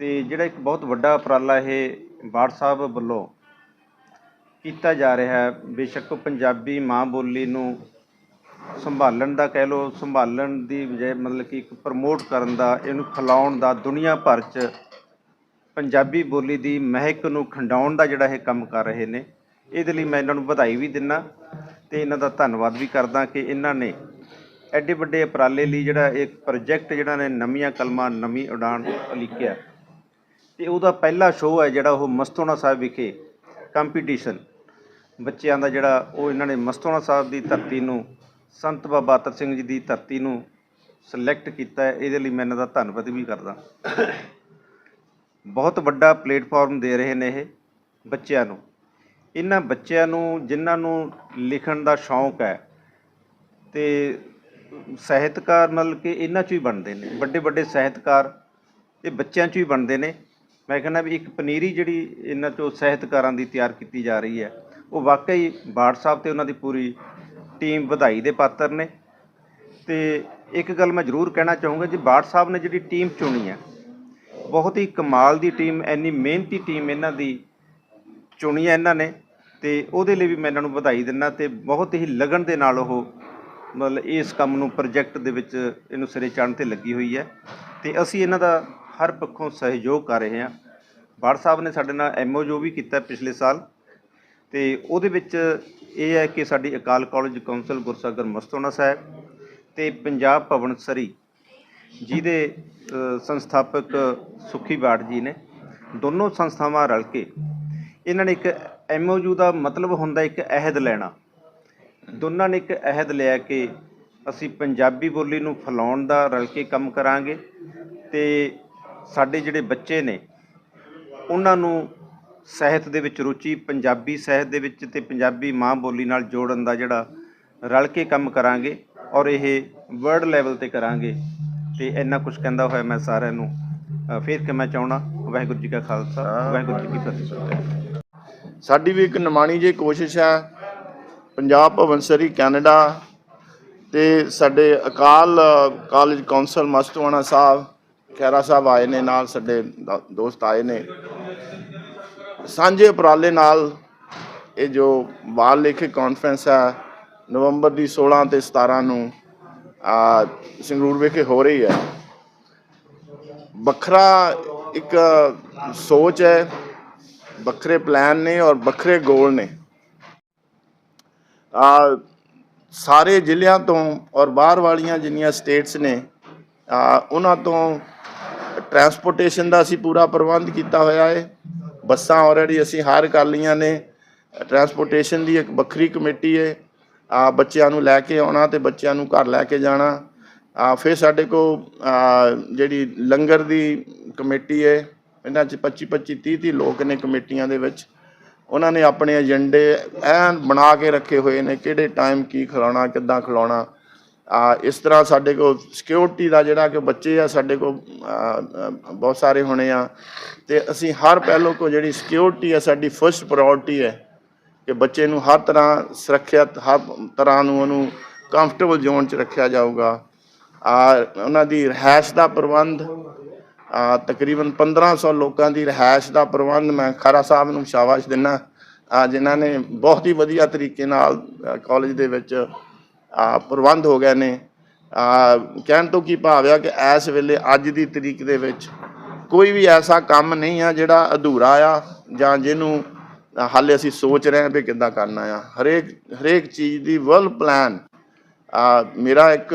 ਅਤੇ ਜਿਹੜਾ ਇੱਕ ਬਹੁਤ ਵੱਡਾ ਉਪਰਾਲਾ ਇਹ ਬਾੜ ਸਾਹਿਬ ਵੱਲੋਂ ਕੀਤਾ ਜਾ ਰਿਹਾ ਬੇਸ਼ੱਕ ਪੰਜਾਬੀ ਮਾਂ ਬੋਲੀ ਨੂੰ ਸੰਭਾਲਣ ਦਾ ਕਹਿ ਲਓ, ਸੰਭਾਲਣ ਦੀ ਬਜਾਏ ਮਤਲਬ ਕਿ ਇੱਕ ਪ੍ਰਮੋਟ ਕਰਨ ਦਾ, ਇਹਨੂੰ ਫੈਲਾਉਣ ਦਾ, ਦੁਨੀਆ ਭਰ 'ਚ ਪੰਜਾਬੀ ਬੋਲੀ ਦੀ ਮਹਿਕ ਨੂੰ ਖੰਡਾਉਣ ਦਾ ਜਿਹੜਾ ਇਹ ਕੰਮ ਕਰ ਰਹੇ ਨੇ, ਇਹਦੇ ਲਈ ਮੈਂ ਇਹਨਾਂ ਨੂੰ ਵਧਾਈ ਵੀ ਦਿੰਦਾ ਤੇ ਇਹਨਾਂ ਦਾ ਧੰਨਵਾਦ ਵੀ ਕਰਦਾ ਕਿ ਇਹਨਾਂ ਨੇ ਐਡੇ ਵੱਡੇ ਉਪਰਾਲੇ ਲਈ ਜਿਹੜਾ ਇੱਕ ਪ੍ਰੋਜੈਕਟ ਜਿਹੜਾ ਨੇ ਨਵੀਆਂ ਕਲਮਾਂ, ਨਵੀਂ ਉਡਾਨ ਉਲੀਕਿਆ। ਤੇ ਉਹਦਾ ਪਹਿਲਾ ਸ਼ੋਅ ਹੈ ਜਿਹੜਾ ਉਹ ਮਸਤੋਣਾ ਸਾਹਿਬ ਵਿਖੇ ਕੰਪੀਟੀਸ਼ਨ ਬੱਚਿਆਂ ਦਾ ਜਿਹੜਾ ਉਹ ਇਹਨਾਂ ਨੇ ਮਸਤੋਣਾ ਸਾਹਿਬ ਦੀ ਧਰਤੀ ਨੂੰ, ਸੰਤ ਬਾਬਾ ਅਤਰ ਸਿੰਘ ਜੀ ਦੀ ਧਰਤੀ ਨੂੰ ਸਿਲੈਕਟ ਕੀਤਾ ਹੈ। ਇਹਦੇ ਲਈ ਮੈਂ ਇਹਨਾਂ ਦਾ ਧੰਨਵਾਦ ਵੀ ਕਰਦਾ। ਬਹੁਤ ਵੱਡਾ ਪਲੇਟਫਾਰਮ ਦੇ ਰਹੇ ਨੇ ਇਹ ਬੱਚਿਆਂ ਨੂੰ। ਇਹਨਾਂ ਬੱਚਿਆਂ ਨੂੰ, ਜਿਨ੍ਹਾਂ ਨੂੰ ਲਿਖਣ ਦਾ ਸ਼ੌਂਕ ਹੈ ਤੇ ਸਾਹਿਤਕਾਰ ਮਤਲਬ ਕਿ ਇਹਨਾਂ ਚੋਂ ਹੀ ਬਣਦੇ ਨੇ। ਵੱਡੇ ਵੱਡੇ ਸਾਹਿਤਕਾਰ ਇਹ ਬੱਚਿਆਂ ਚੋਂ ਹੀ ਬਣਦੇ ਨੇ। ਮੈਂ ਕਹਿੰਦਾ ਵੀ ਇੱਕ ਪਨੀਰੀ ਜਿਹੜੀ ਇਹਨਾਂ ਚੋਂ ਸਾਹਿਤਕਾਰਾਂ ਦੀ ਤਿਆਰ ਕੀਤੀ ਜਾ ਰਹੀ ਹੈ, ਉਹ ਵਾਕਈ ਬਾਠ ਸਾਹਿਬ ਤੇ ਉਹਨਾਂ ਦੀ ਪੂਰੀ ਟੀਮ ਵਧਾਈ ਦੇ ਪਾਤਰ ਨੇ। ਤੇ ਇੱਕ ਗੱਲ ਮੈਂ ਜ਼ਰੂਰ ਕਹਿਣਾ ਚਾਹੂੰਗਾ, ਜੀ ਬਾੜ ਸਾਹਿਬ ਨੇ ਜਿਹੜੀ ਟੀਮ ਚੁਣੀ ਹੈ, ਬਹੁਤ ਹੀ ਕਮਾਲ ਦੀ ਟੀਮ ਐਨੀ ਮਿਹਨਤੀ ਟੀਮ ਇਹਨਾਂ ਦੀ ਚੁਣੀ ਹੈ ਇਹਨਾਂ ਨੇ ਤੇ ਉਹਦੇ ਲਈ ਵੀ ਮੈਂ ਇਹਨਾਂ ਨੂੰ ਵਧਾਈ ਦਿੰਦਾ ਤੇ ਬਹੁਤ ਹੀ ਲਗਨ ਦੇ ਨਾਲ ਉਹ ਮਤਲਬ ਇਸ ਕੰਮ ਨੂੰ ਪ੍ਰੋਜੈਕਟ ਦੇ ਵਿੱਚ ਇਹਨੂੰ ਸਿਰੇ ਚੜ੍ਹਨ ਤੇ ਲੱਗੀ ਹੋਈ ਹੈ। ਤੇ ਅਸੀਂ ਇਹਨਾਂ ਦਾ ਹਰ ਪੱਖੋਂ ਸਹਿਯੋਗ ਕਰ ਰਹੇ ਹਾਂ। ਬਾੜ ਸਾਹਿਬ ਨੇ ਸਾਡੇ ਨਾਲ ਐਮਓਯੂ ਵੀ ਕੀਤਾ ਪਿਛਲੇ ਸਾਲ ਤੇ ਉਹਦੇ ਵਿੱਚ ਇਹ ਹੈ ਕਿ ਸਾਡੀ ਅਕਾਲ ਕਾਲਜ ਕੌਂਸਲ ਗੁਰਸਾਗਰ ਮਸਤੋਨਾ ਸਾਹਿਬ ਤੇ ਪੰਜਾਬ ਭਵਨ ਸਰੀ ਜਿਹਦੇ ਸੰਸਥਾਪਕ ਸੁਖੀ ਬਾੜ ਜੀ ਨੇ। ਦੋਨੋਂ ਸੰਸਥਾਵਾਂ ਰਲ ਕੇ ਇਹਨਾਂ ਨੇ ਇੱਕ ਐਮਓਯੂ ਦਾ ਮਤਲਬ ਹੁੰਦਾ ਇੱਕ ਅਹਿਦ ਲੈਣਾ। ਦੋਨਾਂ ਨੇ ਇੱਕ ਅਹਿਦ ਲਿਆ ਕਿ ਅਸੀਂ ਪੰਜਾਬੀ ਬੋਲੀ ਨੂੰ ਫੈਲਾਉਣ ਦਾ, ਰਲ ਕੇ ਕੰਮ ਕਰਾਂਗੇ ਤੇ ਸਾਡੇ ਜਿਹੜੇ ਬੱਚੇ ਨੇ ਉਹਨਾਂ ਨੂੰ ਸਾਹਿਤ ਦੇ ਵਿੱਚ ਰੁਚੀ ਪੰਜਾਬੀ ਸਾਹਿਤ ਦੇ ਵਿੱਚ ਤੇ ਪੰਜਾਬੀ ਮਾਂ ਬੋਲੀ ਨਾਲ ਜੋੜਨ ਦਾ ਜਿਹੜਾ ਰਲ ਕੇ ਕੰਮ ਕਰਾਂਗੇ ਔਰ ਇਹ ਵਰਲਡ ਲੈਵਲ ਤੇ ਕਰਾਂਗੇ। ਤੇ ਇੰਨਾ ਕੁਝ ਕਹਿੰਦਾ ਹੋਇਆ ਮੈਂ ਸਾਰਿਆਂ ਨੂੰ। ਅ, ਫੇਰ ਕਿ ਮੈਂ ਚਾਹਣਾ ਵਾਹਿਗੁਰੂ ਜੀ ਕਾ ਖਾਲਸਾ ਵਾਹਿਗੁਰੂ ਜੀ ਕੀ ਫਤਿਹ। ਸਾਡੀ ਵੀ ਇੱਕ ਨਿਮਾਣੀ ਜਿਹੀ ਕੋਸ਼ਿਸ਼ ਹੈ ਪੰਜਾਬ ਭਵਨ ਸਰੀ ਕੈਨੇਡਾ ਤੇ ਸਾਡੇ ਅਕਾਲ ਕਾਲਜ ਕੌਂਸਲ ਮਸਤਵਾਣਾ ਸਾਹਿਬ ਖੈਰਾ ਸਾਹਿਬ ਆਏ ਨੇ, ਨਾਲ ਸਾਡੇ ਦੋ- ਦੋਸਤ ਆਏ ਨੇ। ਸਾਂਝੇ ਉਪਰਾਲੇ ਨਾਲ ਇਹ ਜੋ ਵਾਲ ਲੇਖਕ ਕਾਨਫਰੰਸ ਹੈ, ਨਵੰਬਰ ਦੀ 16 ਤੇ 17 ਨੂੰ, ਆ, ਸੰਗਰੂਰ ਵਿਖੇ ਹੋ ਰਹੀ ਹੈ। ਵੱਖਰਾ ਇੱਕ ਸੋਚ ਹੈ, ਵੱਖਰੇ ਪਲਾਨ ਨੇ ਔਰ ਵੱਖਰੇ ਗੋਲ ਨੇ। ਆ, ਸਾਰੇ ਜ਼ਿਲ੍ਹਿਆਂ ਤੋਂ ਔਰ ਬਾਹਰ ਵਾਲੀਆਂ ਜਿੰਨੀਆਂ ਸਟੇਟਸ ਨੇ ਉਹਨਾਂ ਤੋਂ ਟਰਾਂਸਪੋਰਟੇਸ਼ਨ ਦਾ ਅਸੀਂ ਪੂਰਾ ਪ੍ਰਬੰਧ ਕੀਤਾ ਹੋਇਆ ਹੈ। ਬੱਸਾਂ ਆਲਰੇਡੀ ਅਸੀਂ ਹਾਇਰ ਕਰ ਲਈਆਂ ਨੇ। ਟਰਾਂਸਪੋਰਟੇਸ਼ਨ ਦੀ ਇੱਕ ਵੱਖਰੀ ਕਮੇਟੀ ਹੈ। ਆ ਬੱਚਿਆਂ ਨੂੰ ਲੈ ਕੇ ਆਉਣਾ ਤੇ ਬੱਚਿਆਂ ਨੂੰ ਘਰ ਲੈ ਕੇ ਜਾਣਾ। ਆ ਫਿਰ ਸਾਡੇ ਕੋ ਜਿਹੜੀ ਲੰਗਰ ਦੀ ਕਮੇਟੀ ਹੈ, ਇਹਨਾਂ 'ਚ 25 25 30 30 ਲੋਕ ਨੇ ਕਮੇਟੀਆਂ ਦੇ ਵਿੱਚ। ਉਹਨਾਂ ਨੇ ਆਪਣੇ ਏਜੰਡੇ ਐਨ ਬਣਾ ਕੇ ਰੱਖੇ ਹੋਏ ਨੇ, ਕਿਹੜੇ ਟਾਈਮ ਕੀ ਖਿਲਾਉਣਾ, ਕਿੱਦਾਂ ਖਿਲਾਉਣਾ। ਆ, ਇਸ ਤਰ੍ਹਾਂ ਸਾਡੇ ਕੋਲ ਸਿਕਿਉਰਿਟੀ ਦਾ ਜਿਹੜਾ ਕਿ ਬੱਚੇ ਆ, ਸਾਡੇ ਕੋਲ ਬਹੁਤ ਸਾਰੇ ਹੋਣੇ ਆ। ਤੇ ਅਸੀਂ ਹਰ ਪਹਿਲੋਂ ਕੋ ਜਿਹੜੀ ਸਿਕਿਉਰਿਟੀ ਆ, ਸਾਡੀ ਫਰਸਟ ਪ੍ਰਾਇੋਰਟੀ ਹੈ ਕਿ ਬੱਚੇ ਨੂੰ ਹਰ ਤਰ੍ਹਾਂ ਸੁਰੱਖਿਅਤ ਹਰ ਤਰ੍ਹਾਂ ਨੂੰ ਉਹਨੂੰ ਕੰਫਰਟੇਬਲ ਜ਼ੋਨ 'ਚ ਰੱਖਿਆ ਜਾਊਗਾ। ਆ, ਉਹਨਾਂ ਦੀ ਰਿਹਾਇਸ਼ ਦਾ ਪ੍ਰਬੰਧ, ਆ, ਤਕਰੀਬਨ 1500 ਲੋਕਾਂ ਦੀ ਰਿਹਾਇਸ਼ ਦਾ ਪ੍ਰਬੰਧ ਮੈਂ ਖਾਰਾ ਸਾਹਿਬ ਨੂੰ ਸ਼ਾਬਾਸ਼ ਦਿੰਨਾ। ਆ, ਜਿਨ੍ਹਾਂ ਨੇ ਬਹੁਤ ਹੀ ਵਧੀਆ ਤਰੀਕੇ ਨਾਲ ਕਾਲਜ ਦੇ ਵਿੱਚ ਪ੍ਰਬੰਧ ਹੋ ਗਏ ਨੇ। ਕਹਿਣ ਤੋਂ ਕੀ ਭਾਵ ਆ ਕਿ ਇਸ ਵੇਲੇ ਅੱਜ ਦੀ ਤਰੀਕ ਦੇ ਵਿੱਚ ਕੋਈ ਵੀ ਐਸਾ ਕੰਮ ਨਹੀਂ ਆ ਜਿਹੜਾ ਅਧੂਰਾ ਆ ਜਾਂ ਜਿਹਨੂੰ ਹਾਲੇ ਅਸੀਂ ਸੋਚ ਰਹੇ ਹਾਂ ਵੀ ਕਿੱਦਾਂ ਕਰਨਾ ਆ। ਹਰੇਕ ਹਰੇਕ ਚੀਜ਼ ਦੀ ਵਰਲ ਪਲਾਨ ਆ ਮੇਰਾ ਇੱਕ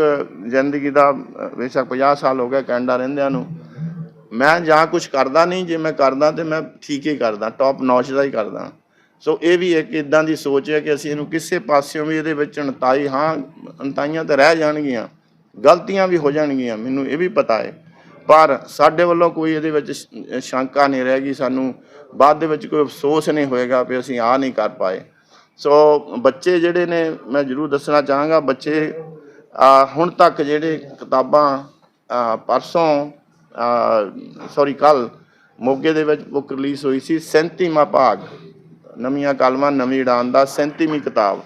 ਜ਼ਿੰਦਗੀ ਦਾ ਬੇਸ਼ੱਕ 50 ਸਾਲ ਹੋ ਗਏ ਕੈਨੇਡਾ ਰਹਿੰਦਿਆਂ ਨੂੰ। ਮੈਂ ਜਾਂ ਕੁਝ ਕਰਦਾ ਨਹੀਂ, ਜੇ ਮੈਂ ਕਰਦਾ ਤੇ ਮੈਂ ਠੀਕ ਹੀ ਕਰਦਾ ਟੌਪ ਨੌਚ ਦਾ ਹੀ ਕਰਦਾ। ਸੋ ਇਹ ਵੀ ਇੱਕ ਇਦਾਂ ਦੀ ਸੋਚ ਹੈ ਕਿ ਅਸੀਂ ਇਹਨੂੰ ਕਿਸੇ ਪਾਸਿਓਂ ਵੀ ਇਹਦੇ ਵਿੱਚ ਅਣਤਾਈ, ਹਾਂ, ਅਣਤਾਈਆਂ ਤਾਂ ਰਹਿ ਜਾਣਗੀਆਂ, ਗਲਤੀਆਂ ਵੀ ਹੋ ਜਾਣਗੀਆਂ, ਮੈਨੂੰ ਇਹ ਵੀ ਪਤਾ ਹੈ। ਪਰ ਸਾਡੇ ਵੱਲੋਂ ਕੋਈ ਇਹਦੇ ਵਿੱਚ ਸ਼ੰਕਾ ਨਹੀਂ ਰਹੇਗੀ ਸਾਨੂੰ ਬਾਅਦ ਦੇ ਵਿੱਚ ਕੋਈ ਅਫਸੋਸ ਨਹੀਂ ਹੋਏਗਾ ਵੀ ਅਸੀਂ ਆ ਨਹੀਂ ਕਰ ਪਾਏ। ਸੋ ਬੱਚੇ ਜਿਹੜੇ ਨੇ, ਮੈਂ ਜ਼ਰੂਰ ਦੱਸਣਾ ਚਾਹਾਂਗਾ, ਬੱਚੇ ਹੁਣ ਤੱਕ ਜਿਹੜੇ ਕਿਤਾਬਾਂ ਪਰਸੋਂ ਸੌਰੀ ਕੱਲ ਮੋਗੇ ਦੇ ਵਿੱਚ ਬੁੱਕ ਰਿਲੀਜ਼ ਹੋਈ ਸੀ 37ਵਾਂ ਭਾਗ। ਨਵੀਆਂ ਕਲਮਾਂ, ਨਵੀਂ ਉਡਾਨ ਦਾ 37ਵੀਂ ਕਿਤਾਬ।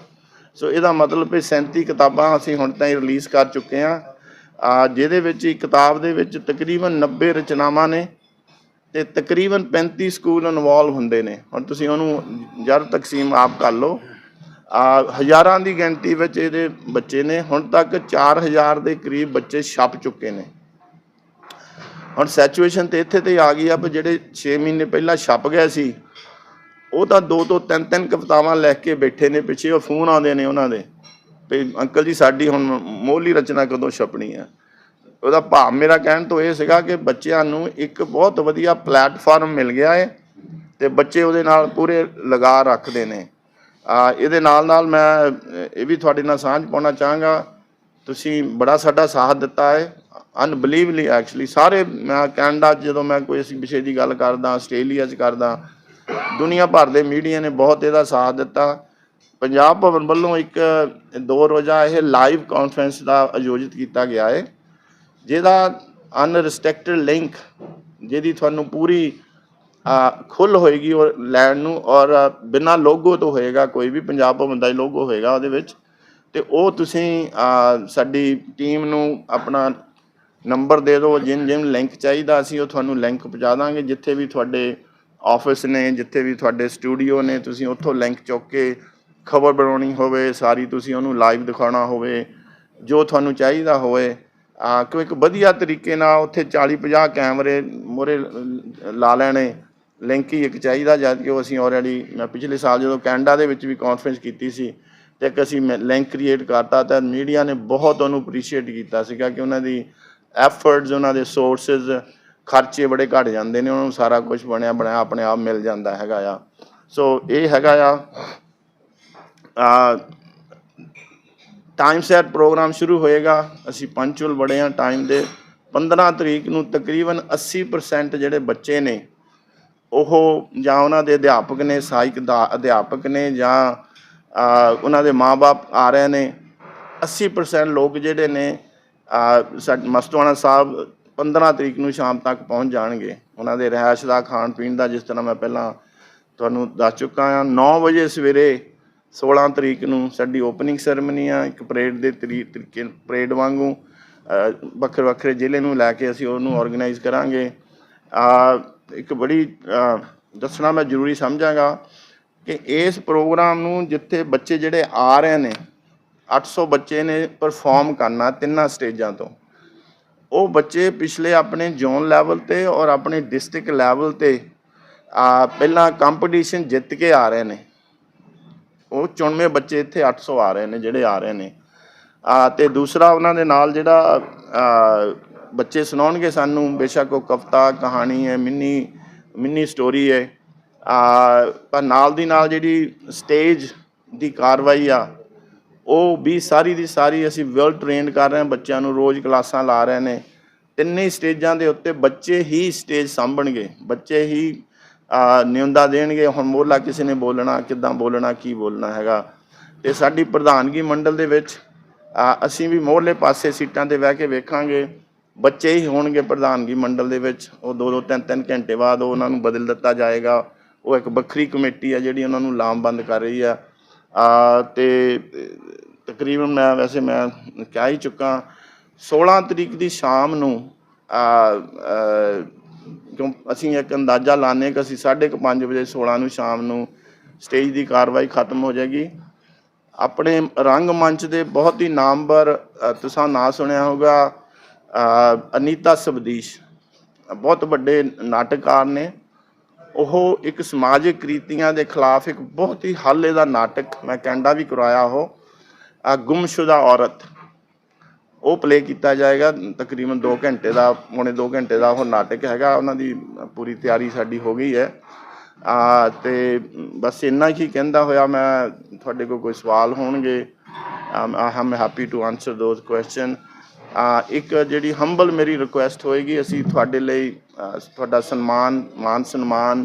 ਸੋ ਇਹਦਾ ਮਤਲਬ ਵੀ 37 ਕਿਤਾਬਾਂ ਅਸੀਂ ਹੁਣ ਤਾਈਂ ਰਿਲੀਜ਼ ਕਰ ਚੁੱਕੇ ਹਾਂ। ਆ, ਜਿਹਦੇ ਵਿੱਚ ਇੱਕ ਕਿਤਾਬ ਦੇ ਵਿੱਚ ਤਕਰੀਬਨ 90 ਰਚਨਾਵਾਂ ਨੇ ਤੇ ਤਕਰੀਬਨ 35 ਸਕੂਲ ਇਨਵੋਲਵ ਹੁੰਦੇ ਨੇ। ਹੁਣ ਤੁਸੀਂ ਉਹਨੂੰ ਜਰ ਤਕਸੀਮ ਆਪ ਕਰ ਲਓ। ਆ, ਹਜ਼ਾਰਾਂ ਦੀ ਗਿਣਤੀ ਵਿੱਚ ਇਹਦੇ ਬੱਚੇ ਨੇ। ਹੁਣ ਤੱਕ 4000 ਦੇ ਕਰੀਬ ਬੱਚੇ ਛਪ ਚੁੱਕੇ ਨੇ। ਹੁਣ ਸਿਚੁਏਸ਼ਨ ਤੇ ਇੱਥੇ ਤੇ ਆ ਗਈ ਆ ਵੀ ਜਿਹੜੇ 6 ਮਹੀਨੇ ਪਹਿਲਾਂ ਛਪ ਗਏ ਸੀ ਉਹ ਤਾਂ ਦੋ ਤੋਂ ਤਿੰਨ ਤਿੰਨ ਕਵਿਤਾਵਾਂ ਲਿਖ ਕੇ ਬੈਠੇ ਨੇ ਪਿੱਛੇ, ਉਹ ਫੋਨ ਆਉਂਦੇ ਨੇ ਉਹਨਾਂ ਦੇ ਵੀ ਅੰਕਲ ਜੀ, ਸਾਡੀ ਹੁਣ ਮੋਹਲੀ ਰਚਨਾ ਕਦੋਂ ਛਪਣੀ ਹੈ ਉਹਦਾ ਭਾਵ ਮੇਰਾ ਕਹਿਣ ਤੋਂ ਇਹ ਸੀਗਾ ਕਿ ਬੱਚਿਆਂ ਨੂੰ ਇੱਕ ਬਹੁਤ ਵਧੀਆ ਪਲੇਟਫਾਰਮ ਮਿਲ ਗਿਆ ਹੈ ਤੇ ਬੱਚੇ ਉਹਦੇ ਨਾਲ ਪੂਰੇ ਲਗਾ ਰੱਖਦੇ ਨੇ। ਆ, ਇਹਦੇ ਨਾਲ ਨਾਲ ਮੈਂ ਇਹ ਵੀ ਤੁਹਾਡੇ ਨਾਲ ਸਾਂਝ ਪਾਉਣਾ ਚਾਹਾਂਗਾ। ਤੁਸੀਂ ਬੜਾ ਸਾਡਾ ਸਾਥ ਦਿੱਤਾ ਹੈ ਅਨਬਲੀਵਲੀ ਐਕਚੁਅਲੀ ਸਾਰੇ ਮੈਂ ਕੈਨੇਡਾ 'ਚ ਜਦੋਂ ਮੈਂ ਕੋਈ ਇਸ ਵਿਸ਼ੇ ਦੀ ਗੱਲ ਕਰਦਾ, ਆਸਟ੍ਰੇਲੀਆ 'ਚ ਕਰਦਾ ਦੁਨੀਆ ਭਰ ਦੇ ਮੀਡੀਆ ਨੇ ਬਹੁਤ ਇਹਦਾ ਸਾਥ ਦਿੱਤਾ। ਪੰਜਾਬ ਭਵਨ ਵੱਲੋਂ ਇੱਕ ਦੋ ਰੋਜ਼ਾ ਇਹ ਲਾਈਵ ਕਾਨਫਰੰਸ ਦਾ ਆਯੋਜਿਤ ਕੀਤਾ ਗਿਆ ਹੈ ਜਿਹਦਾ ਅਨਰਿਸਟ੍ਰਿਕਟਡ ਲਿੰਕ ਜਿਹਦੀ ਤੁਹਾਨੂੰ ਪੂਰੀ ਆ, ਖੁੱਲ ਹੋਏਗੀ ਔਰ ਲੈਣ ਨੂੰ ਔਰ ਬਿਨਾ ਲੋਗੋ ਤੋਂ ਹੋਏਗਾ ਕੋਈ ਵੀ ਪੰਜਾਬ ਭਵਨ ਦਾ ਹੀ ਲੋਗੋ ਹੋਏਗਾ ਉਹਦੇ ਵਿੱਚ। ਤੇ ਉਹ ਤੁਸੀਂ ਸਾਡੀ ਟੀਮ ਨੂੰ ਆਪਣਾ ਨੰਬਰ ਦੇ ਦਿਓ ਜਿਨ ਜਿਨ ਲਿੰਕ ਚਾਹੀਦਾ ਅਸੀਂ ਉਹ ਤੁਹਾਨੂੰ ਲਿੰਕ ਪਹੁੰਚਾ ਦਾਂਗੇ ਜਿੱਥੇ ਵੀ ਤੁਹਾਡੇ ਆਫਿਸ ਨੇ, ਜਿੱਥੇ ਵੀ ਤੁਹਾਡੇ ਸਟੂਡੀਓ ਨੇ, ਤੁਸੀਂ ਉੱਥੋਂ ਲਿੰਕ ਚੁੱਕ ਕੇ ਖਬਰ ਬਣਾਉਣੀ ਹੋਵੇ, ਸਾਰੀ ਤੁਸੀਂ ਉਹਨੂੰ ਲਾਈਵ ਦਿਖਾਉਣਾ ਹੋਵੇ, ਜੋ ਤੁਹਾਨੂੰ ਚਾਹੀਦਾ ਹੋਵੇ। ਆ ਕਿ ਇੱਕ ਵਧੀਆ ਤਰੀਕੇ ਨਾਲ ਉੱਥੇ 40 50 ਕੈਮਰੇ ਮੋਰੇ ਲਾ ਲੈਣੇ। ਲਿੰਕ ਹੀ ਇੱਕ ਚਾਹੀਦਾ, ਜਦ ਕਿ ਉਹ ਅਸੀਂ ਆਲਰੇਡੀ ਮੈਂ ਪਿਛਲੇ ਸਾਲ ਜਦੋਂ ਕੈਨੇਡਾ ਦੇ ਵਿੱਚ ਵੀ ਕਾਨਫਰੰਸ ਕੀਤੀ ਸੀ, ਤੇ ਇੱਕ ਅਸੀਂ ਲਿੰਕ ਕ੍ਰੀਏਟ ਕਰਤਾ, ਤਾਂ ਮੀਡੀਆ ਨੇ ਬਹੁਤ ਉਹਨੂੰ ਅਪਰੀਸ਼ੀਏਟ ਕੀਤਾ ਸੀਗਾ ਕਿ ਉਹਨਾਂ ਦੀ ਐਫਰਟਸ ਉਹਨਾਂ ਦੇ ਸੋਰਸਸ ਖਰਚੇ ਬੜੇ ਘਟ ਜਾਂਦੇ ਨੇ ਉਹਨਾਂ ਨੂੰ ਸਾਰਾ ਕੁਝ ਬਣਿਆ ਬਣਾਇਆ ਆਪਣੇ ਆਪ ਮਿਲ ਜਾਂਦਾ ਹੈਗਾ ਆ। ਸੋ ਇਹ ਹੈਗਾ ਆ ਟਾਈਮ ਸੈਟ ਪ੍ਰੋਗਰਾਮ ਸ਼ੁਰੂ ਹੋਏਗਾ ਅਸੀਂ ਪੰਚੁਲ ਬੜੇ ਆ ਟਾਈਮ ਦੇ। 15 ਤਰੀਕ ਨੂੰ ਤਕਰੀਬਨ 80% ਜਿਹੜੇ ਬੱਚੇ ਨੇ ਉਹ ਜਾਂ ਉਹਨਾਂ ਦੇ ਅਧਿਆਪਕ ਨੇ ਸਹਾਇਕ ਦਾ ਅਧਿਆਪਕ ਨੇ ਜਾਂ ਉਹਨਾਂ ਦੇ ਮਾਪੇ ਆ ਰਹੇ ਨੇ 80% ਲੋਕ ਜਿਹੜੇ ਨੇ ਆ, ਮਸਤਵਾਣਾ ਸਾਹਿਬ 15 ਤਰੀਕ ਨੂੰ ਸ਼ਾਮ ਤੱਕ ਪਹੁੰਚ ਜਾਣਗੇ। ਉਹਨਾਂ ਦੇ ਰਹਿائش ਦਾ, ਖਾਣ ਪੀਣ ਦਾ, ਜਿਸ ਤਰ੍ਹਾਂ ਮੈਂ ਪਹਿਲਾਂ ਤੁਹਾਨੂੰ ਦੱਸ ਚੁੱਕਾ ਹਾਂ 9 ਵਜੇ ਸਵੇਰੇ 16 ਤਰੀਕ ਨੂੰ ਸਾਡੀ ਓਪਨਿੰਗ ਸੈਰੇਮਨੀ ਆ, ਇੱਕ ਪਰੇਡ ਦੇ ਤਰੀਕੇ ਪਰੇਡ ਵਾਂਗੂ ਵੱਖਰੇ ਵੱਖਰੇ ਜ਼ਿਲ੍ਹੇ ਨੂੰ ਲੈ ਕੇ ਅਸੀਂ ਉਹਨੂੰ ਆਰਗੇਨਾਈਜ਼ ਕਰਾਂਗੇ। ਆ, ਇੱਕ ਬੜੀ ਦੱਸਣਾ ਮੈਂ ਜ਼ਰੂਰੀ ਸਮਝਾਂਗਾ ਕਿ ਇਸ ਪ੍ਰੋਗਰਾਮ ਨੂੰ ਜਿੱਥੇ ਬੱਚੇ ਜਿਹੜੇ ਆ ਰਹੇ ਨੇ 800 ਬੱਚੇ ਨੇ ਪਰਫਾਰਮ ਕਰਨਾ ਤਿੰਨਾਂ ਸਟੇਜਾਂ ਤੋਂ। ਉਹ ਬੱਚੇ ਪਿਛਲੇ ਆਪਣੇ ਜ਼ੋਨ ਲੈਵਲ ਤੇ ਔਰ ਆਪਣੇ ਡਿਸਟ੍ਰਿਕਟ ਲੈਵਲ ਤੇ, ਆ, ਪਹਿਲਾਂ ਕੰਪੀਟੀਸ਼ਨ ਜਿੱਤ ਕੇ ਆ ਰਹੇ ਨੇ। ਉਹ 94 ਬੱਚੇ ਇੱਥੇ 800 ਆ ਰਹੇ ਨੇ ਜਿਹੜੇ ਆ ਰਹੇ ਨੇ। ਆ, ਤੇ ਦੂਸਰਾ ਉਹਨਾਂ ਦੇ ਨਾਲ ਜਿਹੜਾ ਬੱਚੇ ਸੁਣਾਉਣਗੇ ਸਾਨੂੰ, ਬੇਸ਼ੱਕ ਉਹ ਕਵਿਤਾ, ਕਹਾਣੀ ਹੈ, ਮਿੰਨੀ ਮਿੰਨੀ ਸਟੋਰੀ ਹੈ। ਆ, ਪਰ ਨਾਲ ਦੀ ਨਾਲ ਜਿਹੜੀ ਸਟੇਜ ਦੀ ਕਾਰਵਾਈ ਆ ਉਹ ਵੀ ਸਾਰੀ ਦੀ ਸਾਰੀ ਅਸੀਂ ਵੈਲ ਟ੍ਰੇਨਡ ਕਰ ਰਹੇ ਹਾਂ ਬੱਚਿਆਂ ਨੂੰ ਰੋਜ਼ ਕਲਾਸਾਂ ਲਾ ਰਹੇ ਨੇ। ਤਿੰਨੇ ਹੀ ਸਟੇਜਾਂ ਦੇ ਉੱਤੇ ਬੱਚੇ ਹੀ ਸਟੇਜ ਸਾਂਭਣਗੇ ਬੱਚੇ ਹੀ ਆ, ਦੇਣਗੇ ਹੁਣ ਮੋਹਲਾ ਕਿਸੇ ਨੇ ਬੋਲਣਾ ਕਿੱਦਾਂ ਬੋਲਣਾ ਕੀ ਬੋਲਣਾ ਹੈਗਾ। ਤੇ ਸਾਡੀ ਪ੍ਰਧਾਨਗੀ ਮੰਡਲ ਦੇ ਵਿੱਚ ਅਸੀਂ ਵੀ ਮੋਹਰਲੇ ਪਾਸੇ ਸੀਟਾਂ ਤੇ ਬਹਿ ਕੇ ਵੇਖਾਂਗੇ। ਬੱਚੇ ਹੀ ਹੋਣਗੇ ਪ੍ਰਧਾਨਗੀ ਮੰਡਲ ਦੇ ਵਿੱਚ। ਉਹ ਦੋ ਦੋ ਤਿੰਨ ਤਿੰਨ ਘੰਟੇ ਬਾਅਦ ਉਹ ਉਹਨਾਂ ਨੂੰ ਬਦਲ ਦਿੱਤਾ ਜਾਏਗਾ। ਉਹ ਇੱਕ ਵੱਖਰੀ ਕਮੇਟੀ ਆ ਜਿਹੜੀ ਉਹਨਾਂ ਨੂੰ ਲਾਮਬੰਦ ਕਰ ਰਹੀ ਆ। ਆ ਤੇ ਤਕਰੀਬਨ ਮੈਂ ਵੈਸੇ ਮੈਂ ਕਹਿ ਹੀ ਚੁੱਕਾ 16 ਤਰੀਕ ਦੀ ਸ਼ਾਮ ਨੂੰ ਕਿਉਂ ਅਸੀਂ ਇੱਕ ਅੰਦਾਜ਼ਾ ਲਾਣੇ ਕਿ ਅਸੀਂ 5:30 ਵਜੇ 16 ਨੂੰ ਸ਼ਾਮ ਨੂੰ ਸਟੇਜ ਦੀ ਕਾਰਵਾਈ ਖਤਮ ਹੋ ਜਾਏਗੀ। ਆਪਣੇ ਰੰਗ ਮੰਚ ਦੇ ਬਹੁਤ ਹੀ ਨਾਮਵਰ ਅ, ਤੁਸੀਂ ਨਾਂ ਸੁਣਿਆ ਹੋਗਾ ਅਨੀਤਾ ਸਬਦੀਸ਼ ਬਹੁਤ ਵੱਡੇ ਨਾਟਕਕਾਰ ਨੇ। ਉਹ ਇੱਕ ਸਮਾਜਿਕ ਕ੍ਰੀਤੀਆਂ ਦੇ ਖਿਲਾਫ ਇੱਕ ਬਹੁਤ ਹੀ ਹਾਲੇ ਦਾ ਨਾਟਕ ਮੈਂ ਕੈਨੇਡਾ ਵੀ ਕਰਾਇਆ ਉਹ। ਅ, ਗੁੰਮਸ਼ੁਦਾ ਔਰਤ ਉਹ ਪਲੇ ਕੀਤਾ ਜਾਏਗਾ ਤਕਰੀਬਨ 2 ਘੰਟੇ ਦਾ ਪੌਣੇ 2 ਘੰਟੇ ਦਾ ਉਹ ਨਾਟਕ ਹੈਗਾ ਉਹਨਾਂ ਦੀ ਪੂਰੀ ਤਿਆਰੀ ਸਾਡੀ ਹੋ ਗਈ ਹੈ। ਆ ਤੇ ਬਸ ਇੰਨਾ ਹੀ ਕਹਿੰਦਾ ਹੋਇਆ ਮੈਂ ਤੁਹਾਡੇ ਕੋਲ ਕੋਈ ਸਵਾਲ ਹੋਣਗੇ I'm happy to answer those question ਇੱਕ ਜਿਹੜੀ ਹੰਬਲ ਮੇਰੀ ਰਿਕੁਐਸਟ ਹੋਏਗੀ ਅਸੀਂ ਤੁਹਾਡੇ ਲਈ ਤੁਹਾਡਾ ਸਨਮਾਨ ਮਾਨ ਸਨਮਾਨ